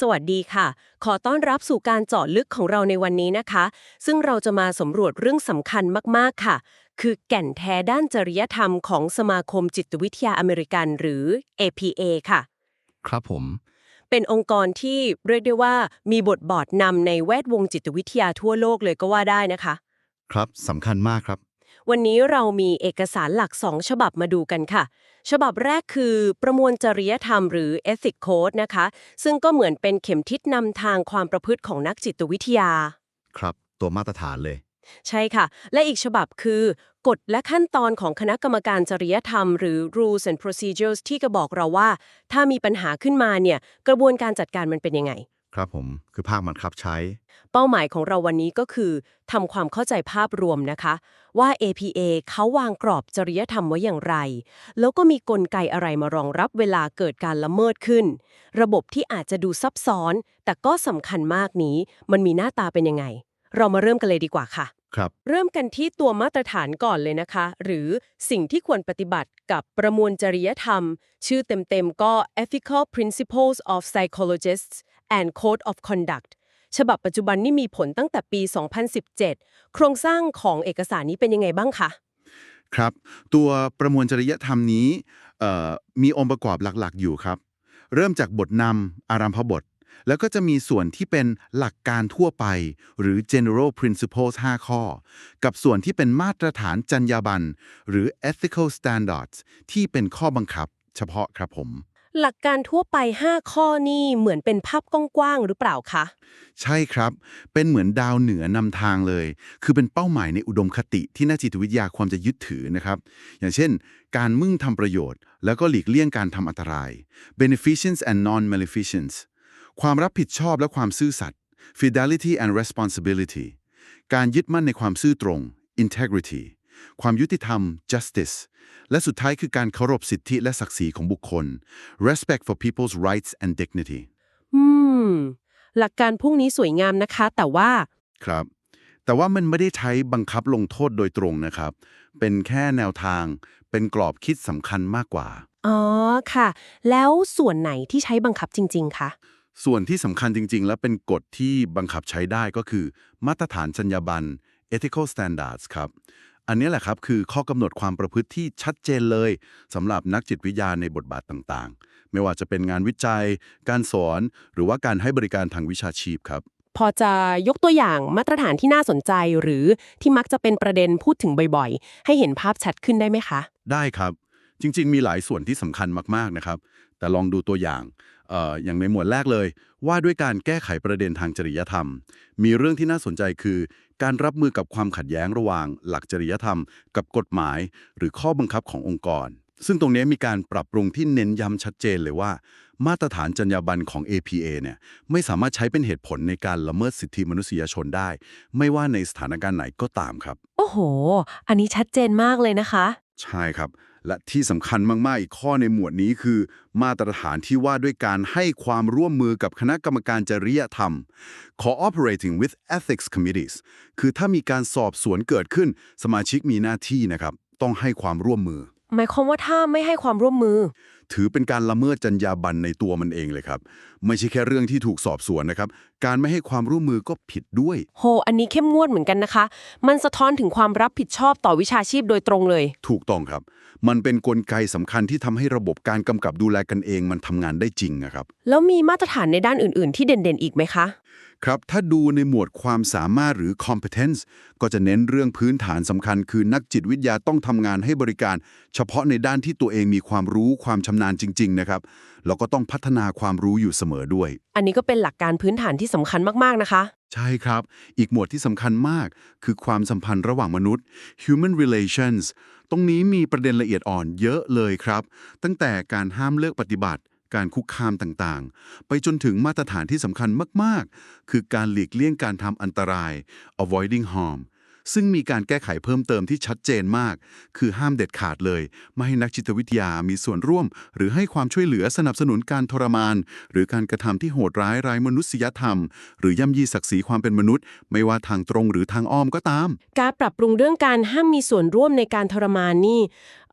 สวัสดีค่ะ ขอต้อนรับสู่การเจาะลึกของเราในวันนี้นะคะ ซึ่งเราจะมาสำรวจเรื่องสำคัญมากๆค่ะ คือแก่นแท้ด้านจริยธรรมของสมาคมจิตวิทยาอเมริกันหรือ APA ค่ะ ครับผม เป็นองค์กรที่เรียกได้ว่ามีบทบาทนำในแวดวงจิตวิทยาทั่วโลกเลยก็ว่าได้นะคะ ครับสำคัญมากครับ วันนี้เรามีเอกสารหลัก 2 ฉบับมาดูกันค่ะ ฉบับแรกคือประมวลจริยธรรมหรือ Ethic Code นะคะ ซึ่งก็เหมือนเป็นเข็มทิศนำทางความประพฤติของนักจิตวิทยา ครับตัวมาตรฐานเลย ใช่ค่ะ และอีกฉบับคือกฎและขั้นตอนของคณะกรรมการจริยธรรม หรือ rules and procedures ที่ก็บอกเราว่า ถ้ามีปัญหาขึ้นมาเนี่ยกระบวนการจัดการมันเป็นยังไง ครับผม คือภาคบังคับใช้ เป้าหมายของเราวันนี้ก็คือทำความเข้าใจภาพรวมนะคะ ว่า APA เขาวางกรอบจริยธรรมไว้อย่างไร แล้วก็มีกลไกอะไรมารองรับเวลาเกิดการละเมิดขึ้น ระบบที่อาจจะดูซับซ้อน แต่ก็สำคัญมากนี้ มันมีหน้าตาเป็นยังไง เรามาเริ่มกันเลยดีกว่าค่ะ ครับ เริ่มกันที่ตัวมาตรฐานก่อนเลยนะคะ หรือสิ่งที่ควรปฏิบัติกับประมวลจริยธรรม ชื่อเต็มๆก็ Ethical Principles of Psychologists and Code of Conduct ฉบับปัจจุบันนี่มีผลตั้งแต่ปี 2017 โครงสร้างของเอกสารนี้เป็นยังไงบ้างคะครับ ตัวประมวลจริยธรรมนี้มีองค์ประกอบหลักๆ อยู่ครับ เริ่มจากบทนำอารัมพบท แล้วก็จะมีส่วนที่เป็นหลักการทั่วไป หรือ general principles 5 ข้อ กับส่วนที่เป็นมาตรฐานจรรยาบรรณหรือ ethical standards ที่เป็นข้อบังคับ เฉพาะครับผม หลักการทั่วไป 5 ข้อนี่เหมือนเป็นภาพกว้างๆหรือเปล่าคะ ใช่ครับ เป็นเหมือนดาวเหนือนำทางเลย คือเป็นเป้าหมายในอุดมคติที่นักจิตวิทยาควรจะยึดถือนะครับ อย่างเช่น การมุ่งทำประโยชน์ แล้วก็หลีกเลี่ยงการทำอันตราย beneficence and non-maleficence ความรับผิดชอบและความซื่อสัตย์ fidelity and responsibility การยึดมั่นในความซื่อตรง integrity ความยุติธรรม justice และสุดท้ายคือการเคารพสิทธิและศักดิ์ศรีของบุคคล respect for people's rights and dignity อืม หลักการพวกนี้สวยงามนะคะ แต่ว่า ครับ แต่ว่ามันไม่ได้ใช้บังคับลงโทษโดยตรงนะครับ เป็นแค่แนวทาง เป็นกรอบคิดสำคัญมากกว่า อ๋อ ค่ะ แล้วส่วนไหนที่ใช้บังคับจริง ๆ คะ ส่วนที่สำคัญจริง ๆ และเป็นกฎที่บังคับใช้ได้ก็คือ มาตรฐานจรรยาบรรณ ethical standards ครับ อันนี้แหละครับคือข้อกำหนดความประพฤติที่ชัดเจนเลยสำหรับนักจิตวิทยาในบทบาทต่างๆ ไม่ว่าจะเป็นงานวิจัย การสอน หรือว่าการให้บริการทางวิชาชีพครับพอจะยกตัวอย่างมาตรฐานที่น่าสนใจหรือที่มักจะเป็นประเด็นพูดถึงบ่อยๆ ให้เห็นภาพชัดขึ้นได้ไหมคะ ได้ครับ จริงๆ มีหลายส่วนที่สำคัญมากๆนะครับ แต่ลองดูตัวอย่างเอออย่างในหมวดแรกเลย ว่าด้วยการแก้ไขประเด็นทางจริยธรรม มีเรื่องที่น่าสนใจคือ การรับมือกับความขัดแย้งระหว่าง หลักจริยธรรม กับกฎหมาย หรือข้อบังคับขององค์กร ซึ่งตรงนี้มีการปรับปรุงที่เน้นย้ำชัดเจนเลยว่า มาตรฐานจรรยาบรรณของ APA เนี่ยไม่สามารถใช้เป็นเหตุผลในการละเมิดสิทธิมนุษยชนได้ ไม่ว่าในสถานการณ์ไหนก็ตามครับ โอ้โห อันนี้ชัดเจนมากเลยนะคะ ใช่ครับ และที่สำคัญมาก ๆ อีกข้อในหมวดนี้คือ มาตรฐานที่ว่าด้วยการให้ความร่วมมือกับคณะกรรมการจริยธรรม cooperating with ethics committees คือถ้ามีการสอบสวนเกิดขึ้น สมาชิกมีหน้าที่นะครับ ต้องให้ความร่วมมือ หมายความว่าถ้าไม่ให้ความร่วมมือ ถือเป็นการละเมิดจรรยาบรรณในตัวมันเองเลยครับ ไม่ใช่แค่เรื่องที่ถูกสอบสวนนะครับ การไม่ให้ความร่วมมือก็ผิดด้วย โห อันนี้เข้มงวดเหมือนกันนะคะ มันสะท้อนถึงความรับผิดชอบต่อวิชาชีพโดยตรงเลย ถูกต้องครับ มันเป็นนกลไกสำคัญที่ทำให้ระบบการกำกับดูแลกันเองมันทำงานได้จริงนะครับ แล้วมีมาตรฐานในด้านอื่น ๆ ที่เด่นๆ อีกไหมคะ ครับ ถ้าดูในหมวดความสามารถหรือ competence ก็จะเน้นเรื่องพื้นฐานสำคัญ คือนักจิตวิทยาต้องทำงานให้บริการ เฉพาะในด้านที่ตัวเองมีความรู้ความชำนาญจริง ๆ นะครับ แล้วก็ต้องพัฒนาความรู้อยู่เสมอด้วย อันนี้ก็เป็นหลักการพื้นฐานที่สำคัญมากๆนะคะ ใช่ครับ อีกหมวดที่สำคัญมาก คือความสัมพันธ์ระหว่างมนุษย์ human relations ตรงนี้มีประเด็นละเอียดอ่อนเยอะเลยครับ ตั้งแต่การห้ามเลิกปฏิบัติ การคุกคามต่างๆ ไปจนถึงมาตรฐานที่สำคัญมากๆ คือการหลีกเลี่ยงการทำอันตราย avoiding harm ซึ่งมีการแก้ไขเพิ่มเติมที่ชัดเจนมาก คือห้ามเด็ดขาดเลย ไม่ให้นักจิตวิทยามีส่วนร่วม หรือให้ความช่วยเหลือสนับสนุนการทรมาน หรือการกระทำที่โหดร้ายไร้มนุษยธรรม หรือย่ำยีศักดิ์ศรีความเป็นมนุษย์ ไม่ว่าทางตรงหรือทางอ้อมก็ตาม การปรับปรุงเรื่องการห้ามมีส่วนร่วมในการทรมานนี่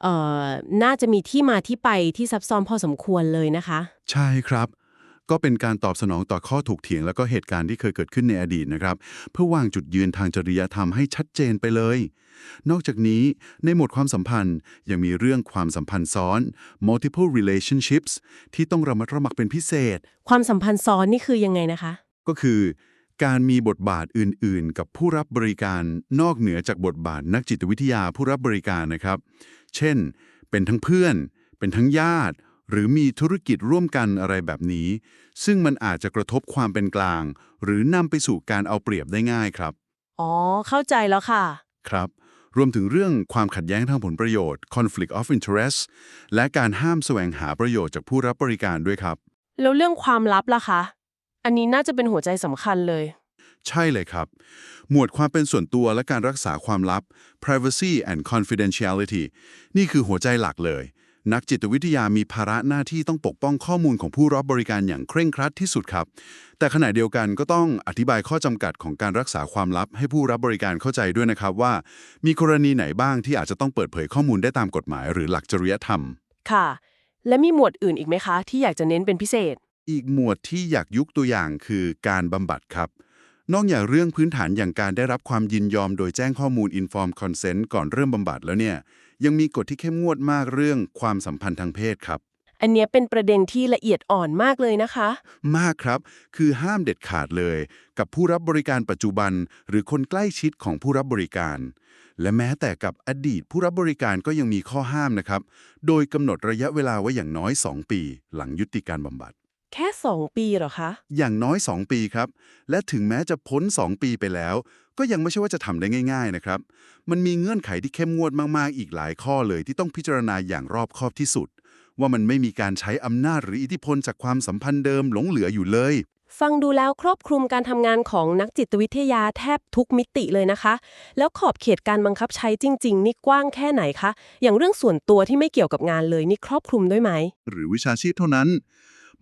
เอ่อน่าจะมีที่มาที่ไปที่ซับซ้อนพอสมควรเลยนะคะ ใช่ครับ ก็เป็นการตอบสนองต่อข้อถกเถียง แล้วก็เหตุการณ์ที่เคยเกิดขึ้นในอดีตนะครับ เพื่อวางจุดยืนทางจริยธรรมให้ชัดเจนไปเลย นอกจากนี้ในหมวดความสัมพันธ์ยังมีเรื่องความสัมพันธ์ซ้อน multiple relationships ที่ต้องระมัดระวังเป็นพิเศษ ความสัมพันธ์ซ้อนนี่คือยังไงนะคะ ก็คือการมีบทบาทอื่น ๆ กับผู้รับบริการนอกเหนือจากบทบาทนักจิตวิทยาผู้รับบริการนะครับ เช่น เป็นทั้งเพื่อน เป็นทั้งญาติ หรือมีธุรกิจร่วมกันอะไรแบบนี้ ซึ่งมันอาจจะกระทบความเป็นกลาง หรือนำไปสู่การเอาเปรียบได้ง่ายครับ อ๋อ เข้าใจแล้วค่ะ ครับ รวมถึงเรื่องความขัดแย้งทางผลประโยชน์ conflict of interest และการห้ามแสวงหาประโยชน์จากผู้รับบริการด้วยครับ แล้วเรื่องความลับล่ะคะ อันนี้น่าจะเป็นหัวใจสำคัญเลย ใช่เลยครับ หมวดความเป็นส่วนตัวและการรักษาความลับ privacy and confidentiality นี่คือหัวใจหลักเลย นักจิตวิทยามีภาระหน้าที่ต้องปกป้องข้อมูลของผู้รับบริการอย่างเคร่งครัดที่สุดครับ แต่ขณะเดียวกันก็ต้องอธิบายข้อจำกัดของการรักษาความลับ ให้ผู้รับบริการเข้าใจด้วยนะครับว่า มีกรณีไหนบ้างที่อาจจะต้องเปิดเผยข้อมูลได้ตามกฎหมาย หรือหลักจริยธรรม ค่ะ และมีหมวดอื่นอีกไหมคะ ที่อยากจะเน้นเป็นพิเศษ อีกหมวดที่อยากยกตัวอย่างคือการบำบัดครับนอกจากเรื่องพื้นฐานอย่างการได้รับความยินยอมโดยแจ้งข้อมูล informed consent ก่อนเริ่มบำบัดแล้วเนี่ย ยังมีกฎที่เข้มงวดมากเรื่องความสัมพันธ์ทางเพศครับ อันเนี้ยเป็นประเด็นที่ละเอียดอ่อนมากเลยนะคะ มากครับ คือห้ามเด็ดขาดเลย กับผู้รับบริการปัจจุบัน หรือคนใกล้ชิดของผู้รับบริการ และแม้แต่กับอดีตผู้รับบริการก็ยังมีข้อห้ามนะครับ โดยกำหนดระยะเวลาไว้อย่างน้อย 2 ปี หลังยุติการบำบัด แค่ 2 ปีเหรอคะ อย่างน้อย 2 ปีครับ และถึงแม้จะพ้น 2 ปีไปแล้ว ก็ยังไม่ใช่ว่าจะทำได้ง่าย ๆนะครับ มันมีเงื่อนไขที่เข้มงวดมากๆ อีกหลายข้อเลยที่ต้องพิจารณาอย่างรอบคอบที่สุด ว่ามันไม่มีการใช้อำนาจหรืออิทธิพลจากความสัมพันธ์เดิมหลงเหลืออยู่เลย ฟังดูแล้วครอบคลุมการทำงานของนักจิตวิทยาแทบทุกมิติเลยนะคะ แล้วขอบเขตการบังคับใช้จริง ๆ นี่กว้างแค่ไหนคะ อย่างเรื่องส่วนตัวที่ไม่เกี่ยวกับงานเลยนี่ครอบคลุมด้วยไหม หรือวิชาชีพเท่านั้น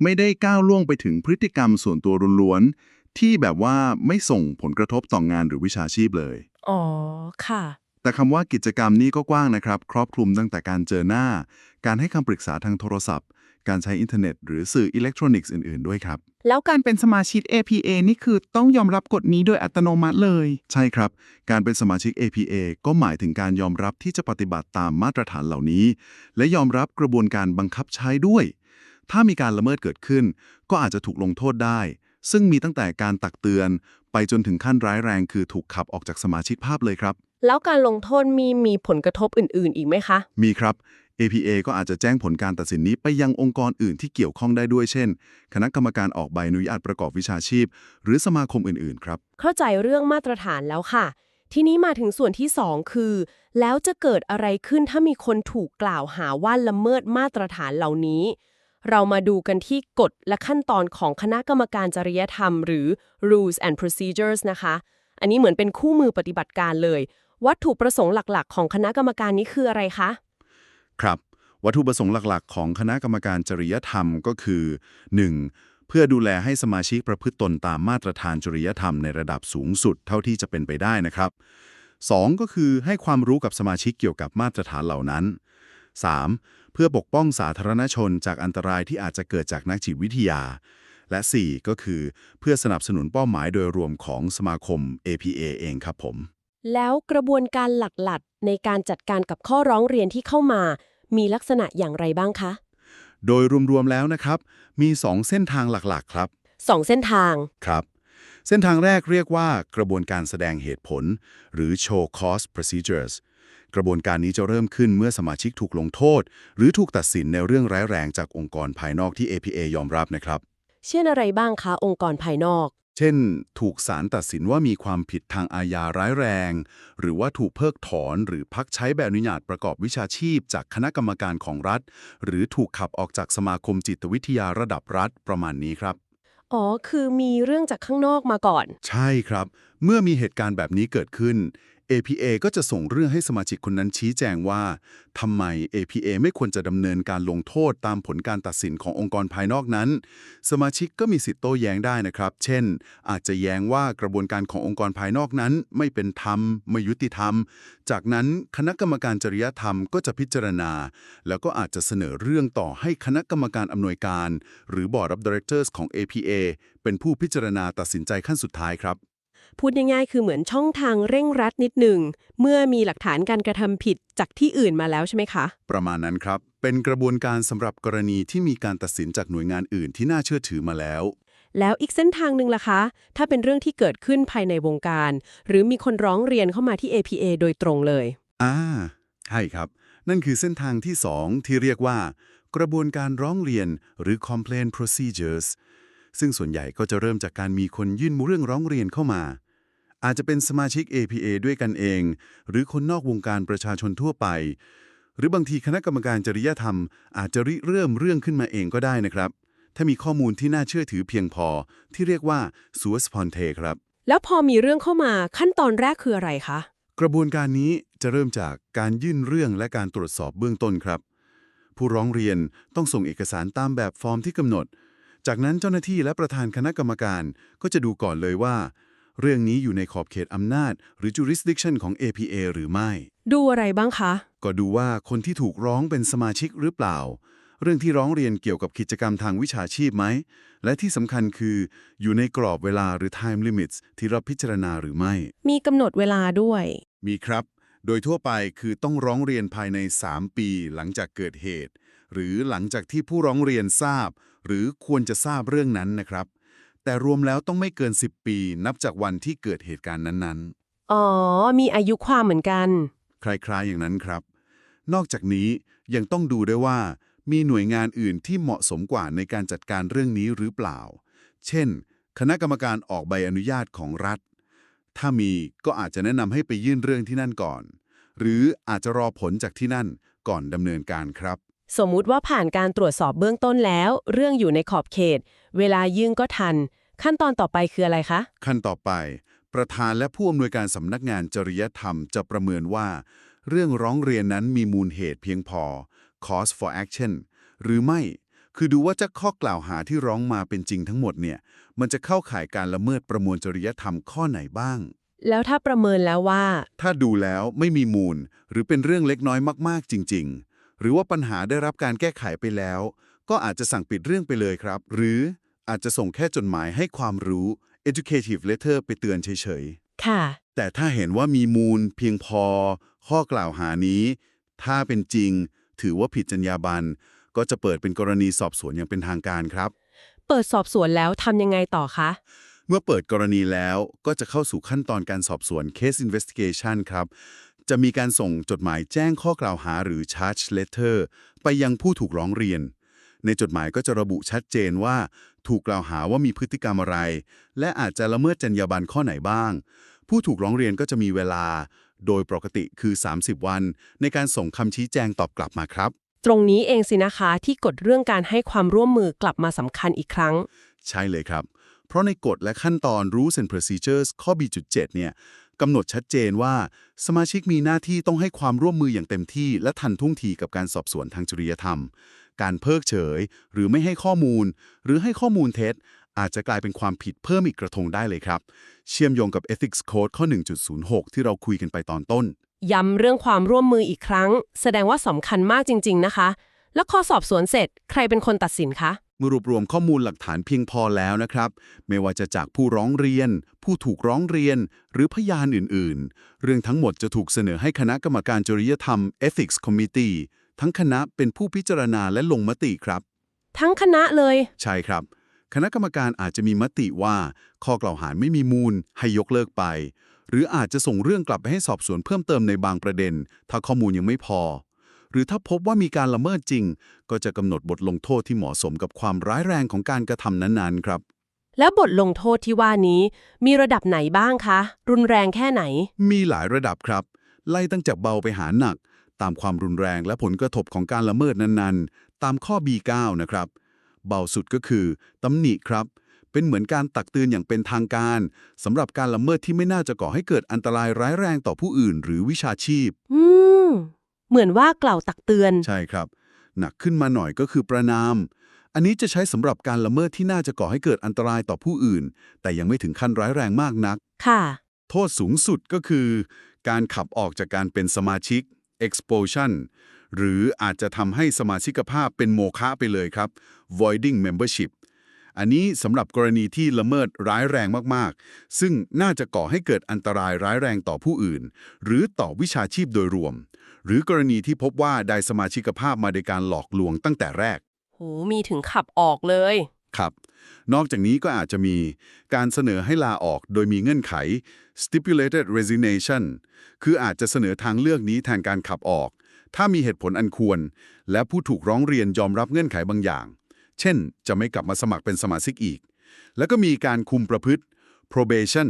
ไม่ได้ก้าวล่วงไปถึงพฤติกรรมส่วนตัวล้วนๆ ที่แบบว่าไม่ส่งผลกระทบต่องงานหรือวิชาชีพเลย อ๋อ ค่ะ แต่คำว่ากิจกรรมนี้ก็กว้างนะครับ ครอบคลุมตั้งแต่การเจอหน้า การให้คำปรึกษาทางโทรศัพท์ การใช้อินเทอร์เน็ต หรือสื่ออิเล็กทรอนิกส์อื่น ๆ ด้วยครับ แล้วการเป็นสมาชิก APA นี่คือต้องยอมรับกฎนี้โดยอัตโนมัติเลย ใช่ครับ การเป็นสมาชิก APA ก็หมายถึงการยอมรับที่จะปฏิบัติตามมาตรฐานเหล่านี้ และยอมรับกระบวนการบังคับใช้ด้วย ถ้ามีการละเมิดเกิดขึ้น ก็อาจจะถูกลงโทษได้ ซึ่งมีตั้งแต่การตักเตือน ไปจนถึงขั้นร้ายแรงคือถูกขับออกจากสมาชิกภาพเลยครับ แล้วการลงโทษมีมีผลกระทบอื่น ๆ อีกไหมคะ มีครับ APA ก็อาจจะแจ้งผลการตัดสินนี้ไปยังองค์กรอื่นที่เกี่ยวข้องได้ด้วยเช่น คณะกรรมการออกใบอนุญาตประกอบวิชาชีพ หรือสมาคมอื่น ๆ ครับ เข้าใจเรื่องมาตรฐานแล้วค่ะ ทีนี้มาถึงส่วนที่ 2 คือ แล้วจะเกิดอะไรขึ้นถ้ามีคนถูกกล่าวหาว่าละเมิดมาตรฐานเหล่านี้ เรามาดูกันที่กฎและขั้นตอนของคณะกรรมการจริยธรรม หรือ rules and procedures นะคะ อันนี้เหมือนเป็นคู่มือปฏิบัติการเลย วัตถุประสงค์หลักๆ ของคณะกรรมการนี้คืออะไรคะ ครับ วัตถุประสงค์หลักๆ ของคณะกรรมการจริยธรรมก็คือ 1. เพื่อดูแลให้สมาชิกประพฤติตนตามมาตรฐานจริยธรรมในระดับสูงสุดเท่าที่จะเป็นไปได้นะครับ 2. ก็คือให้ความรู้กับสมาชิกเกี่ยวกับมาตรฐานเหล่านั้น 3. เพื่อปกป้องสาธารณชนจากอันตรายที่อาจจะเกิดจากนักจิตวิทยา และ 4. ก็คือเพื่อสนับสนุนเป้าหมายโดยรวมของสมาคม APA เองครับผม แล้วกระบวนการหลักๆ ในการจัดการกับข้อร้องเรียนที่เข้ามา มีลักษณะอย่างไรบ้างคะ โดยรวมๆแล้วนะครับ มี 2 เส้นทางหลักๆ ครับสองเส้นทางครับ เส้นทางแรกเรียกว่ากระบวนการแสดงเหตุผล หรือ show cause procedures กระบวนการนี้จะเริ่มขึ้นเมื่อสมาชิกถูกลงโทษ หรือถูกตัดสินในเรื่องร้ายแรงจากองค์กรภายนอกที่ APA ยอมรับนะครับ เช่นอะไรบ้างคะองค์กรภายนอก เช่น ถูกศาลตัดสินว่ามีความผิดทางอาญาร้ายแรง หรือว่าถูกเพิกถอนหรือพักใช้ใบอนุญาตประกอบวิชาชีพ จากคณะกรรมการของรัฐ หรือถูกขับออกจากสมาคมจิตวิทยาระดับรัฐประมาณนี้ครับอ๋อ คือมีเรื่องจากข้างนอกมาก่อน ใช่ครับ เมื่อมีเหตุการณ์แบบนี้เกิดขึ้น APA ก็จะส่งเรื่องให้สมาชิกคนนั้นชี้แจงว่าทำไม APA ไม่ควรจะดำเนินการลงโทษตามผลการตัดสินขององค์กรภายนอกนั้น สมาชิกก็มีสิทธิ์โต้แย้งได้นะครับ เช่น อาจจะแย้งว่ากระบวนการขององค์กรภายนอกนั้น ไม่เป็นธรรม ไม่ยุติธรรม จากนั้นคณะกรรมการจริยธรรมก็จะพิจารณา แล้วก็อาจจะเสนอเรื่องต่อให้คณะกรรมการอำนวยการ หรือ Board of Directors ของ APA เป็นผู้พิจารณาตัดสินใจขั้นสุดท้ายครับ พูดง่ายๆ คือเหมือนช่องทางเร่งรัดนิดหนึ่ง เมื่อมีหลักฐานการกระทำผิดจากที่อื่นมาแล้วใช่ไหมคะ ประมาณนั้นครับ เป็นกระบวนการสำหรับกรณีที่มีการตัดสินจากหน่วยงานอื่นที่น่าเชื่อถือมาแล้ว แล้วอีกเส้นทางหนึ่งล่ะคะ ถ้าเป็นเรื่องที่เกิดขึ้นภายในวงการ หรือมีคนร้องเรียนเข้ามาที่ APA โดยตรงเลย อ่าใช่ครับ นั่นคือเส้นทางที่ 2 ที่เรียกว่า กระบวนการร้องเรียนหรือ complaint procedures ซึ่งส่วนใหญ่ก็จะเริ่มจากการมีคนยื่นเรื่องร้องเรียนเข้ามา อาจจะเป็นสมาชิก APA ด้วยกันเอง หรือคนนอกวงการประชาชนทั่วไป หรือบางทีคณะกรรมการจริยธรรม อาจจะริเริ่มเรื่องขึ้นมาเองก็ได้นะครับ ถ้ามีข้อมูลที่น่าเชื่อถือเพียงพอ ที่เรียกว่า sua sponte ครับ แล้วพอมีเรื่องเข้ามาขั้นตอนแรกคืออะไรคะ กระบวนการนี้จะเริ่มจากการยื่นเรื่องและการตรวจสอบเบื้องต้นครับ ผู้ร้องเรียนต้องส่งเอกสารตามแบบฟอร์มที่กำหนด จากนั้นเจ้าหน้าที่และประธานคณะกรรมการก็จะดูก่อนเลยว่า เรื่องนี้อยู่ในขอบเขตอำนาจ หรือ jurisdiction ของ APA หรือไม่ ดูอะไรบ้างคะ ก็ดูว่าคนที่ถูกร้องเป็นสมาชิกหรือเปล่า เรื่องที่ร้องเรียนเกี่ยวกับกิจกรรมทางวิชาชีพไหม และที่สำคัญคืออยู่ในกรอบเวลาหรือ time limits ที่เราพิจารณาหรือไม่ มีกำหนดเวลาด้วย มีครับ โดยทั่วไปคือต้องร้องเรียนภายใน 3 ปีหลังจากเกิดเหตุ หรือหลังจากที่ผู้ร้องเรียนทราบ หรือควรจะทราบเรื่องนั้นนะครับ แต่รวมแล้วต้องไม่เกิน 10 ปี นับจากวันที่เกิดเหตุการณ์นั้นอ๋อ มีอายุความเหมือนกัน ๆ คล้ายๆอย่างนั้นครับ นอกจากนี้ยังต้องดูด้วยว่า มีหน่วยงานอื่นที่เหมาะสมกว่าในการจัดการเรื่องนี้หรือเปล่า เช่น คณะกรรมการออกใบอนุญาตของรัฐ ถ้ามีก็อาจจะแนะนำให้ไปยื่นเรื่องที่นั่นก่อน หรืออาจจะรอผลจากที่นั่นก่อนดำเนินการครับ สมมุติว่าผ่านการตรวจสอบเบื้องต้นแล้ว เรื่องอยู่ในขอบเขต เวลายื่นก็ทัน ขั้นตอนต่อไปคืออะไรคะ ขั้นต่อไป ประธานและผู้อำนวยการสำนักงานจริยธรรมจะประเมินว่า เรื่องร้องเรียนนั้นมีมูลเหตุเพียงพอ cause for action หรือไม่ คือดูว่าจะข้อกล่าวหาที่ร้องมาเป็นจริงทั้งหมดเนี่ย มันจะเข้าข่ายการละเมิดประมวลจริยธรรมข้อไหนบ้าง แล้วถ้าประเมินแล้วว่า ถ้าดูแล้วไม่มีมูล หรือเป็นเรื่องเล็กน้อยมากๆ จริง ๆ หรือว่าปัญหาได้รับการแก้ไขไปแล้ว ก็อาจจะสั่งปิดเรื่องไปเลยครับ หรือ อาจจะส่งแค่จดหมายให้ความรู้ educative letter ไปเตือนเฉยค่ะ ๆ แต่ถ้าเห็นว่ามีมูลเพียงพอ ข้อกล่าวหานี้ ถ้าเป็นจริง ถือว่าผิดจรรยาบรรณก็จะเปิดเป็นกรณีสอบสวนอย่างเป็นทางการครับ เปิดสอบสวนแล้วทำยังไงต่อคะ เมื่อเปิดกรณีแล้วก็จะเข้าสู่ขั้นตอนการสอบสวน case investigation ครับ จะมีการส่งจดหมายแจ้งข้อกล่าวหาหรือ charge letter ไปยังผู้ถูกร้องเรียน ในจดหมายก็จะระบุชัดเจนว่า ถูกกล่าวหาว่ามีพฤติกรรมอะไร และอาจจะละเมิดจรรยาบรรณข้อไหนบ้าง ผู้ถูกร้องเรียนก็จะมีเวลา โดยปกติคือ 30 วัน ในการส่งคำชี้แจงตอบกลับมาครับ ตรงนี้เองสินะคะที่กฎเรื่องการให้ความร่วมมือกลับมาสำคัญอีกครั้ง ใช่เลยครับ เพราะในกฎและขั้นตอน rules and procedures ข้อ B.7 เนี่ยกำหนดชัดเจนว่า สมาชิกมีหน้าที่ต้องให้ความร่วมมืออย่างเต็มที่ และทันท่วงทีกับการสอบสวนทางจริยธรรม การเพิกเฉย หรือไม่ให้ข้อมูล หรือให้ข้อมูลเท็จ อาจจะกลายเป็นความผิดเพิ่มอีกกระทงได้เลยครับ เชื่อมโยงกับ Ethics Code ข้อ 1.06 ที่เราคุยกันไปตอนต้น ย้ำเรื่องความร่วมมืออีกครั้ง แสดงว่าสำคัญมากจริง ๆ นะคะ แล้วข้อสอบสวนเสร็จใครเป็นคนตัดสินคะเมื่อรวบรวมข้อมูลหลักฐานเพียงพอแล้วนะครับ ไม่ว่าจะจากผู้ร้องเรียน ผู้ถูกร้องเรียน หรือพยานอื่น ๆ เรื่องทั้งหมดจะถูกเสนอให้คณะกรรมการจริยธรรม Ethics Committee ทั้งคณะเป็นผู้พิจารณาและลงมติครับ ทั้งคณะเลย ใช่ครับ คณะกรรมการอาจจะมีมติว่า ข้อกล่าวหาไม่มีมูล ให้ยกเลิกไป หรืออาจจะส่งเรื่องกลับไปให้สอบสวนเพิ่มเติมในบางประเด็น ถ้าข้อมูลยังไม่พอ หรือถ้าพบว่ามีการละเมิดจริง ก็จะกำหนดบทลงโทษที่เหมาะสมกับความร้ายแรงของการกระทำนั้นๆครับแล้วบทลงโทษที่ว่านี้มีระดับไหนบ้างคะ รุนแรงแค่ไหน มีหลายระดับครับ ไล่ตั้งจากเบาไปหาหนัก ตามความรุนแรงและผลกระทบของการละเมิดนั้นๆ ตามข้อ B9 นะครับ เบาสุดก็คือตำหนิครับเป็นเป็นเหมือนการตักเตือนอย่างเป็นทางการสำหรับการละเมิดที่ไม่น่าจะก่อให้เกิดอันตรายร้ายแรงต่อผู้อื่น หรือวิชาชีพ อืม เหมือนว่ากล่าวตักเตือน ใช่ครับ หนักขึ้นมาหน่อยก็คือประนาม อันนี้จะใช้สำหรับการละเมิดที่น่าจะก่อให้เกิดอันตรายต่อผู้อื่น แต่ยังไม่ถึงขั้นร้ายแรงมากนัก ค่ะ โทษสูงสุดก็คือ การขับออกจากการเป็นสมาชิก expulsion หรืออาจจะทำให้สมาชิกภาพเป็นโมฆะไปเลยครับ voiding membership อันนี้สำหรับกรณีที่ละเมิดร้ายแรงมาก ๆ ซึ่งน่าจะก่อให้เกิดอันตรายร้ายแรงต่อผู้อื่น หรือต่อวิชาชีพโดยรวม หรือกรณีที่พบว่าได้สมาชิกภาพมาโดยการหลอกลวงตั้งแต่แรก โห มีถึงขับออกเลย ครับ นอกจากนี้ก็อาจจะมีการเสนอให้ลาออกโดยมีเงื่อนไข stipulated resignation คืออาจจะเสนอทางเลือกนี้แทนการขับออก ถ้ามีเหตุผลอันควร และผู้ถูกร้องเรียนยอมรับเงื่อนไขบางอย่าง เช่น จะไม่กลับมาสมัครเป็นสมาชิกอีก แล้วก็มีการคุมประพฤติ probation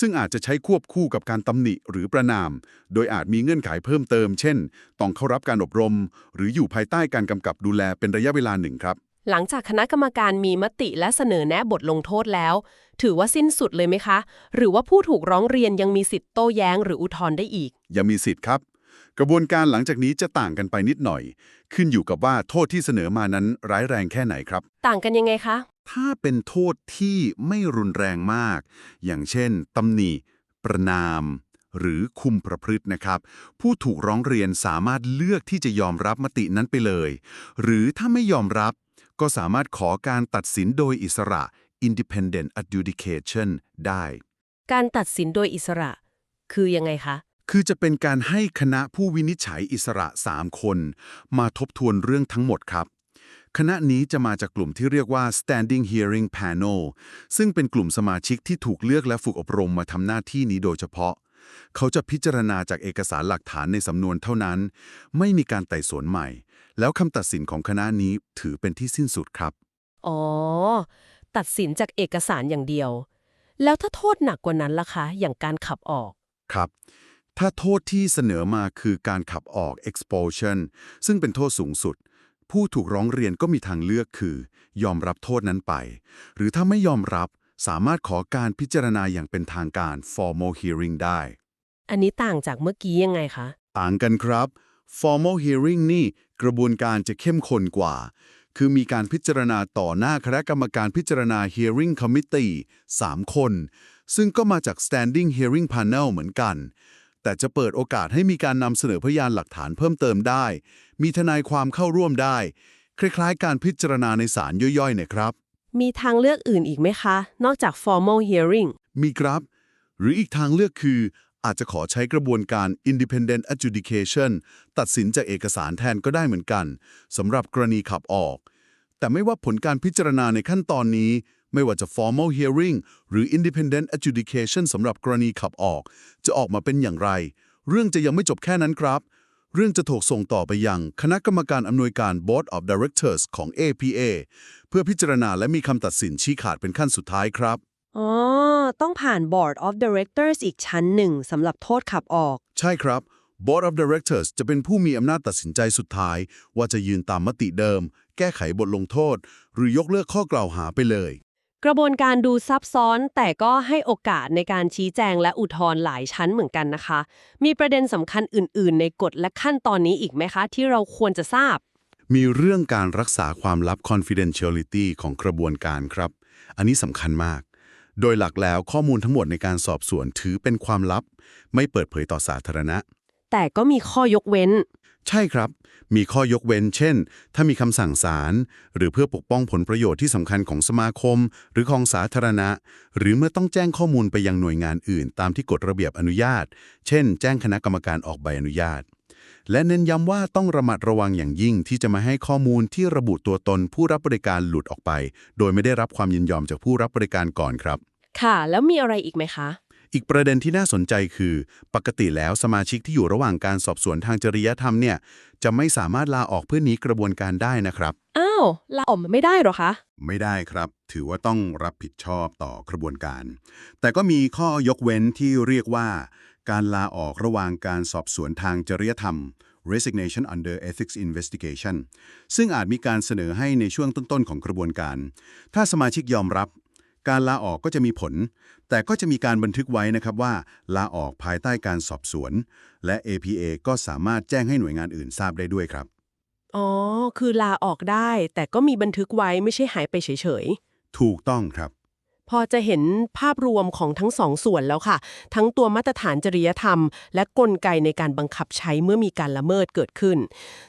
ซึ่งอาจจะใช้ควบคู่กับการตำหนิหรือประนาม โดยอาจมีเงื่อนไขเพิ่มเติม เช่น ต้องเข้ารับการอบรม หรืออยู่ภายใต้การกำกับดูแลเป็นระยะเวลาหนึ่งครับ หลังจากคณะกรรมการมีมติและเสนอแนะบทลงโทษแล้ว ถือว่าสิ้นสุดเลยไหมคะ หรือว่าผู้ถูกร้องเรียนยังมีสิทธิ์โต้แย้งหรืออุทธรณ์ได้อีก ยังมีสิทธิ์ครับ กระบวนการหลังจากนี้จะต่างกันไปนิดหน่อย ขึ้นอยู่กับว่าโทษที่เสนอมานั้นร้ายแรงแค่ไหนครับ ต่างกันยังไงคะ ถ้าเป็นโทษที่ไม่รุนแรงมาก อย่างเช่นตำหนิ ประนาม หรือคุมประพฤตินะครับ ผู้ถูกร้องเรียนสามารถเลือกที่จะยอมรับมตินั้นไปเลย หรือถ้าไม่ยอมรับ ก็สามารถขอการตัดสินโดยอิสระ independent adjudication ได้ การตัดสินโดยอิสระ คือยังไงคะ คือจะเป็นการให้คณะผู้วินิจฉัยอิสระ 3 คน มาทบทวนเรื่องทั้งหมดครับ คณะนี้จะมาจากกลุ่มที่เรียกว่า standing hearing panel ซึ่งเป็นกลุ่มสมาชิกที่ถูกเลือกและฝึกอบรมมาทำหน้าที่นี้โดยเฉพาะ เขาจะพิจารณาจากเอกสารหลักฐานในสำนวนเท่านั้น ไม่มีการไต่สวนใหม่ แล้วคำตัดสินของคณะนี้ถือเป็นที่สิ้นสุดครับ อ๋อ ตัดสินจากเอกสารอย่างเดียว แล้วถ้าโทษหนักกว่านั้นล่ะคะ อย่างการขับออก ครับ ถ้าโทษที่เสนอมาคือการขับออก expulsion ซึ่งเป็นโทษสูงสุด ผู้ถูกร้องเรียนก็มีทางเลือกคือ ยอมรับโทษนั้นไป หรือถ้าไม่ยอมรับ สามารถขอการพิจารณาอย่างเป็นทางการ formal hearing ได้ อันนี้ต่างจากเมื่อกี้ยังไงคะ ต่างกันครับ formal hearing นี่กระบวนการจะเข้มข้นกว่า คือมีการพิจารณาต่อหน้าคณะกรรมการพิจารณา hearing committee 3 คน ซึ่งก็มาจาก standing hearing panel เหมือนกัน แต่จะเปิดโอกาสให้มีการนำเสนอพยานหลักฐานเพิ่มเติมได้ มีทนายความเข้าร่วมได้ คล้ายๆ การพิจารณาในศาลย่อยๆนะครับ มีทางเลือกอื่นอีกไหมคะ นอกจาก formal hearing มีครับ หรืออีกทางเลือกคือ อาจจะขอใช้กระบวนการ independent adjudication ตัดสินจากเอกสารแทนก็ได้เหมือนกันสำหรับกรณีขับออก แต่ไม่ว่าผลการพิจารณาในขั้นตอนนี้ ไม่ว่าจะ formal hearing หรือ independent adjudication สำหรับกรณีขับออก จะออกมาเป็นอย่างไร เรื่องจะยังไม่จบแค่นั้นครับ เรื่องจะถูกส่งต่อไปยังคณะกรรมการอำนวยการ Board of Directors ของ APA เพื่อพิจารณาและมีคำตัดสินชี้ขาดเป็นขั้นสุดท้ายครับ อ๋อ ต้องผ่าน board of directors อีกชั้นหนึ่งสำหรับโทษขับออก ใช่ครับ Board of Directors จะเป็นผู้มีอำนาจตัดสินใจสุดท้าย ว่าจะยืนตามมติเดิม แก้ไขบทลงโทษ หรือยกเลิกข้อกล่าวหาไปเลย กระบวนการดูซับซ้อนแต่ก็ให้โอกาสในการชี้แจงและอุทธรณ์หลายชั้นเหมือนกันนะคะ มีประเด็นสำคัญอื่น ๆ ในกฎและขั้นตอนนี้อีกไหมคะ ที่เราควรจะทราบ มีเรื่องการรักษาความลับ confidentiality ของกระบวนการครับ อันนี้สำคัญมาก โดยหลักแล้วข้อมูลทั้งหมดในการสอบสวนถือเป็นความลับ ไม่เปิดเผยต่อสาธารณะ แต่ก็มีข้อยกเว้น ใช่ครับ มีข้อยกเว้น เช่น ถ้ามีคำสั่งศาลหรือเพื่อปกป้องผลประโยชน์ที่สำคัญของสมาคม หรือของสาธารณะ หรือเมื่อต้องแจ้งข้อมูลไปยังหน่วยงานอื่น ตามที่กฎระเบียบอนุญาต เช่น แจ้งคณะกรรมการออกใบอนุญาต และเน้นย้ำว่าต้องระมัดระวังอย่างยิ่งที่จะมาให้ข้อมูลที่ระบุตัวตนผู้รับบริการหลุดออกไป โดยไม่ได้รับความยินยอมจากผู้รับบริการก่อนครับ ค่ะ แล้วมีอะไรอีกไหมคะ อีกประเด็นที่น่าสนใจคือ ปกติแล้วสมาชิกที่อยู่ระหว่างการสอบสวนทางจริยธรรมเนี่ยจะไม่สามารถลาออกเพื่อหนีกระบวนการได้นะครับ อ้าว ลาออกไม่ได้หรอคะ ไม่ได้ครับ ถือว่าต้องรับผิดชอบต่อกระบวนการ แต่ก็มีข้อยกเว้นที่เรียกว่า การลาออกระหว่างการสอบสวนทางจริยธรรม resignation under ethics investigation ซึ่งอาจมีการเสนอให้ในช่วงต้นๆ ของกระบวนการ ถ้าสมาชิกยอมรับ การลาออกก็จะมีผล แต่ก็จะมีการบันทึกไว้นะครับว่า ลาออกภายใต้การสอบสวน และ APA ก็สามารถแจ้งให้หน่วยงานอื่นทราบได้ด้วยครับ อ๋อ คือลาออกได้ แต่ก็มีบันทึกไว้ไม่ใช่หายไปเฉยๆ ถูกต้องครับ พอจะเห็นภาพรวมของทั้งสองส่วนแล้วค่ะ ทั้งตัวมาตรฐานจริยธรรม และกลไกในการบังคับใช้เมื่อมีการละเมิดเกิดขึ้น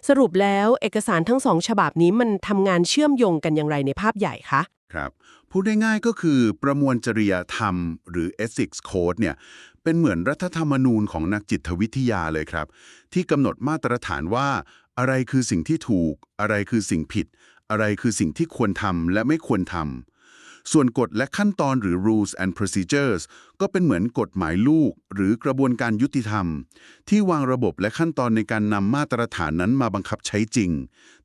สรุปแล้วเอกสารทั้งสองฉบับนี้มันทำงานเชื่อมโยงกันอย่างไรในภาพใหญ่คะ ครับพูดได้ง่ายก็คือประมวลจริยธรรม หรือ Ethics Code เนี่ยเป็นเหมือนรัฐธรรมนูญของนักจิตวิทยาเลยครับ ที่กำหนดมาตรฐานว่า อะไรคือสิ่งที่ถูก อะไรคือสิ่งผิด อะไรคือสิ่งที่ควรทำและไม่ควรทำ ส่วนกฎและขั้นตอนหรือ rules and procedures ก็เป็นเหมือนกฎหมายลูก หรือกระบวนการยุติธรรม ที่วางระบบและขั้นตอนในการนำมาตรฐานนั้นมาบังคับใช้จริง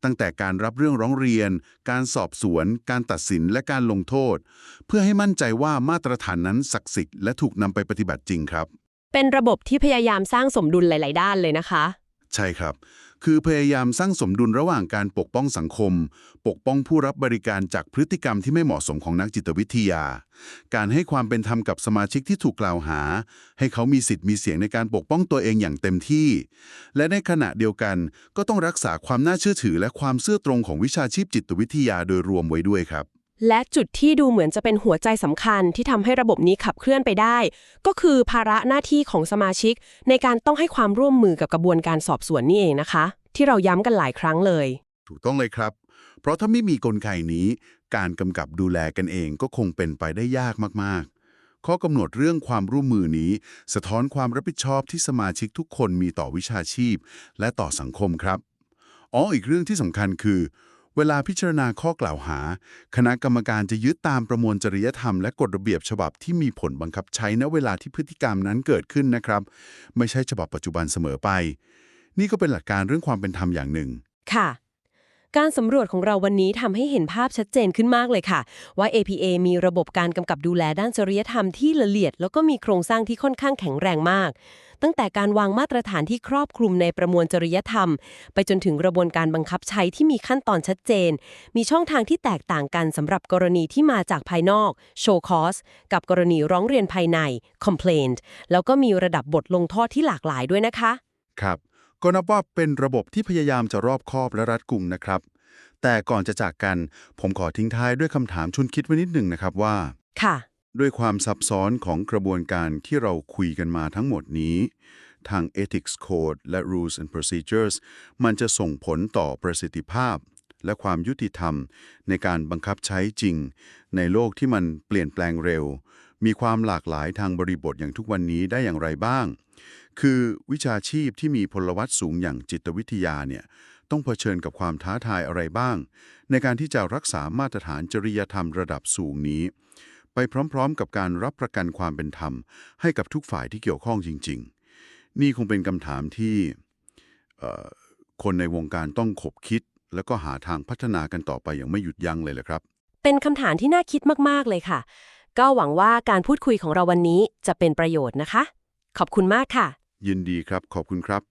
ตั้งแต่การรับเรื่องร้องเรียน การสอบสวน การตัดสินและการลงโทษ เพื่อให้มั่นใจว่ามาตรฐานนั้นศักดิ์สิทธิ์และถูกนำไปปฏิบัติจริงครับ เป็นระบบที่พยายามสร้างสมดุลหลาย ๆ ด้านเลยนะคะ ใช่ครับ คือพยายามสร้างสมดุลระหว่างการปกป้องสังคม ปกป้องผู้รับบริการจากพฤติกรรมที่ไม่เหมาะสมของนักจิตวิทยา การให้ความเป็นธรรมกับสมาชิกที่ถูกกล่าวหา ให้เขามีสิทธิ์มีเสียงในการปกป้องตัวเองอย่างเต็มที่ และในขณะเดียวกันก็ต้องรักษาความน่าเชื่อถือ และความซื่อตรงของวิชาชีพจิตวิทยาโดยรวมไว้ด้วยครับ และจุดที่ดูเหมือนจะเป็นหัวใจสำคัญที่ทำให้ระบบนี้ขับเคลื่อนไปได้ ก็คือภาระหน้าที่ของสมาชิก ในการต้องให้ความร่วมมือกับกระบวนการสอบสวนนี่เองนะคะ ที่เราย้ำกันหลายครั้งเลย ถูกต้องเลยครับ เพราะถ้าไม่มีกลไกนี้ การกำกับดูแลกันเองก็คงเป็นไปได้ยากมากๆ ข้อกำหนดเรื่องความร่วมมือนี้ สะท้อนความรับผิดชอบที่สมาชิกทุกคนมีต่อวิชาชีพ และต่อสังคมครับอ๋ออีกเรื่องที่สำคัญคือ เวลาพิจารณาข้อกล่าวหา คณะกรรมการจะยึดตามประมวลจริยธรรมและกฎระเบียบฉบับที่มีผลบังคับใช้ณเวลาที่พฤติกรรมนั้นเกิดขึ้นนะครับ ไม่ใช่ฉบับปัจจุบันเสมอไป นี่ก็เป็นหลักการเรื่องความเป็นธรรมอย่างหนึ่ง ค่ะ การสำรวจของเราวันนี้ทำให้เห็นภาพชัดเจนขึ้นมากเลยค่ะ ว่า APA มีระบบการกำกับดูแลด้านจริยธรรมที่ละเอียด แล้วก็มีโครงสร้างที่ค่อนข้างแข็งแรงมาก ตั้งแต่การวางมาตรฐานที่ครอบคลุมในประมวลจริยธรรม ไปจนถึงกระบวนการบังคับใช้ที่มีขั้นตอนชัดเจน มีช่องทางที่แตกต่างกันสำหรับกรณีที่มาจากภายนอก show cause กับกรณีร้องเรียนภายใน complaint แล้วก็มีระดับบทลงโทษที่หลากหลายด้วยนะคะ ครับ ก็นับว่าเป็นระบบที่พยายามจะรอบคอบและรัดกุมนะครับ แต่ก่อนจะจากกัน ผมขอทิ้งท้ายด้วยคำถามชุนคิดไว้นิดหนึ่งนะครับว่า ค่ะ ด้วยความซับซ้อนของกระบวนการที่เราคุยกันมาทั้งหมดนี้ ทาง Ethics Code และ Rules and Procedures มันจะส่งผลต่อประสิทธิภาพ และความยุติธรรมในการบังคับใช้จริง ในโลกที่มันเปลี่ยนแปลงเร็ว มีความหลากหลายทางบริบทอย่างทุกวันนี้ได้อย่างไรบ้าง คือวิชาชีพที่มีพลวัตสูงอย่างจิตวิทยาเนี่ยต้องเผชิญกับความท้าทายอะไรบ้าง ในการที่จะรักษามาตรฐานจริยธรรมระดับสูงนี้ ไปพร้อมๆ กับการรับประกันความเป็นธรรม ให้กับทุกฝ่ายที่เกี่ยวข้องจริง ๆ นี่คงเป็นคำถามที่เอ่อคนในวงการต้องขบคิด แล้วก็หาทางพัฒนากันต่อไปอย่างไม่หยุดยั้งเลยแหละครับ เป็นคำถามที่น่าคิดมากๆเลยค่ะ ก็หวังว่าการพูดคุยของเราวันนี้จะเป็นประโยชน์นะคะ ขอบคุณมากค่ะ ยินดีครับ ขอบคุณครับ